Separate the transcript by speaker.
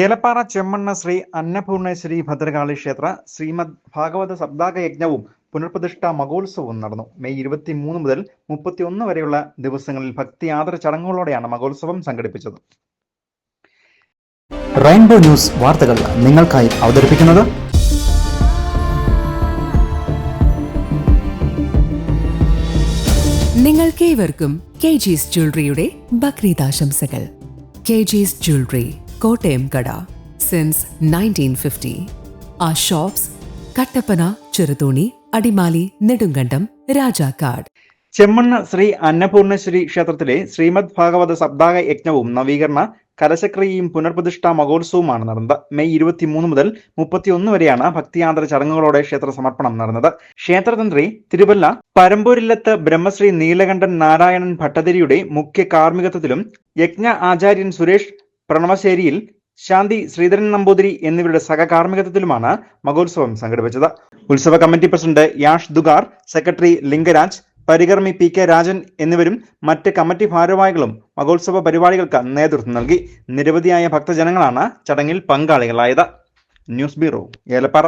Speaker 1: ഏലപ്പാറ ചെമ്മണ്ണ ശ്രീ അന്നപൂർണേശ്വരി ഭദ്രകാളി ക്ഷേത്ര ശ്രീമദ് ഭാഗവത സപ്താക യജ്ഞവും പുനർപ്രതിഷ്ഠാ മഹോത്സവവും നടന്നു. മെയ് ഇരുപത്തി മൂന്ന് മുതൽ മുപ്പത്തിയൊന്ന് വരെയുള്ള ദിവസങ്ങളിൽ ഭക്തി ആദര ചടങ്ങുകളോടെയാണ് മഹോത്സവം സംഘടിപ്പിച്ചത്.
Speaker 2: റെയിൻബോ ന്യൂസ് വാർത്തകൾ നിങ്ങൾക്കായി അവതരിപ്പിക്കുന്നത്
Speaker 3: നിങ്ങൾക്കേവർക്കും കെ ജീസ് ജ്വല്ലറിയുടെ ബക്രീദ് ആശംസകൾ. കെ ജീസ് ജ്വല്ലറി കോട്ടയം കട സിൻസ് നയന്റീൻ ഫിഫ്റ്റി ആ ഷോപ്സ് കട്ടപ്പന ചെറുതോണി അടിമാലി നെടുങ്കണ്ടം രാജാക്കാട്.
Speaker 1: ചെമ്മണ്ണ ശ്രീ അന്നപൂർണേശ്വരി ക്ഷേത്രത്തിലെ ശ്രീമദ് ഭാഗവത സപ്താഹ യജ്ഞവും നവീകരണ കലശക്രിയയും പുനർപ്രതിഷ്ഠാ മഹോത്സവമാണ് നടന്നത്. മെയ് ഇരുപത്തിമൂന്ന് മുതൽ മുപ്പത്തിയൊന്ന് വരെയാണ് ഭക്തിയാന്തര ചടങ്ങുകളോടെ ക്ഷേത്ര സമർപ്പണം നടന്നത്. ക്ഷേത്രതന്ത്രി തിരുവല്ല പരമ്പൂരില്ലത്ത് ബ്രഹ്മശ്രീ നീലകണ്ഠൻ നാരായണൻ ഭട്ടതിരിയുടെ മുഖ്യ കാർമ്മികത്വത്തിലും യജ്ഞ ആചാര്യൻ സുരേഷ് പ്രണവശ്ശേരിയിൽ ശാന്തി ശ്രീധരൻ നമ്പൂതിരി എന്നിവരുടെ സഹകാർമ്മികത്വത്തിലുമാണ് മഹോത്സവം സംഘടിപ്പിച്ചത്. ഉത്സവ committee president Yash Dugar secretary Lingaraj പരികർമ്മി P K Rajan എന്നിവരും മറ്റ് കമ്മിറ്റി ഭാരവാഹികളും മഹോത്സവ പരിപാടികൾക്ക് നേതൃത്വം നൽകി. നിരവധിയായ ഭക്തജനങ്ങളാണ് ചടങ്ങിൽ പങ്കാളികളായത്. News bureau Elappara.